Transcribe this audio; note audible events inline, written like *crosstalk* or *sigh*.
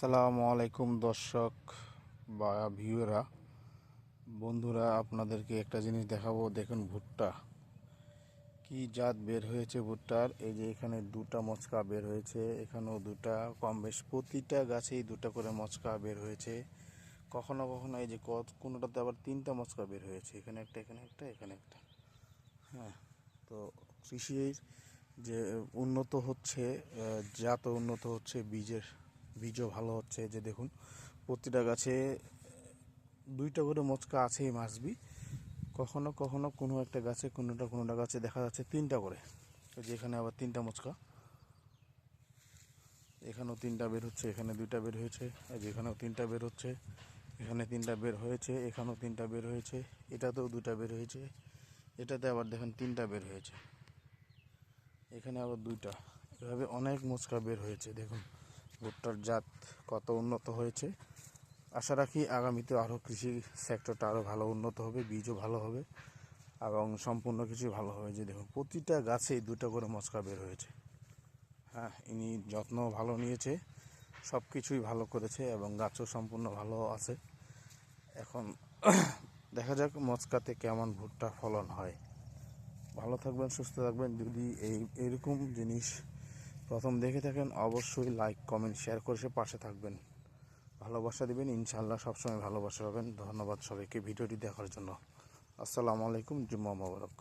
আসসালামু আলাইকুম দর্শক বা ভিউরা বন্ধুরা, আপনাদেরকে একটা জিনিস দেখাবো। দেখুন ভুট্টা। কি জাত বের হয়েছে ভুট্টার? এই যে এখানে দুটা মচকা বের হয়েছে। এখানেও দুটা, কম বেশ প্রতিটা গাছেই দুটা করে মচকা বের হয়েছে। কখনো কখনো এই যে কত, কোনোটাতে আবার তিনটা মচকা বের হয়েছে। এখানে একটা এখানে একটা এখানে একটা। হ্যাঁ তো কৃষির যে উন্নত হচ্ছে জাত উন্নত হচ্ছে, বীজের বীজও ভালো হচ্ছে যে দেখুন, প্রতিটা গাছে, দুইটা করে মচকা আছেই মাসবি কখনো কখনো কোনো একটা গাছে, কোনোটা কোনোটা গাছে দেখা যাচ্ছে তিনটা করে। এই যে এখানে আবার তিনটা মচকা। এখানেও তিনটা বের হচ্ছে, এখানে দুইটা বের হয়েছে। আর যে এখানেও তিনটা বের হচ্ছে, এখানে তিনটা বের হয়েছে, এখানেও তিনটা বের হয়েছে, এটাতেও দুটা বের হয়েছে, এটাতে আবার দেখেন তিনটা বের হয়েছে। এখানে আবার দুইটা। এভাবে অনেক মোচকা বের হয়েছে, দেখুন। ভুট্টার জাত কত উন্নত হয়েছে? আশা রাখি আগামীতে আরও কৃষি সেক্টরটা আরও ভালো উন্নত হবে, বীজও ভালো হবে এবং সম্পূর্ণ কিছু ভালো হবে। যে দেখুন, প্রতিটা গাছেই দুটো করে মচকা বের হয়েছে। হ্যাঁ ইনি যত্ন ভালো নিয়েছে, সব কিছুই ভালো করেছে এবং গাছও সম্পূর্ণ ভালো আছে। এখন *clears throat* দেখা যাক মচকাতে কেমন ভুট্টা ফলন হয়। ভালো থাকবেন, সুস্থ থাকবেন। যদি এই, এরকম জিনিস প্রথম দেখে থাকেন, অবশ্যই লাইক কমেন্ট শেয়ার করে সে পাশে থাকবেন। ভালোবাসা দেবেন ইনশাল্লাহ সবসময় ভালোবাসা পাবেন। ধন্যবাদ সবাইকে ভিডিওটি দেখার জন্য। আসসালামু আলাইকুম, জুম্মা মোবারক।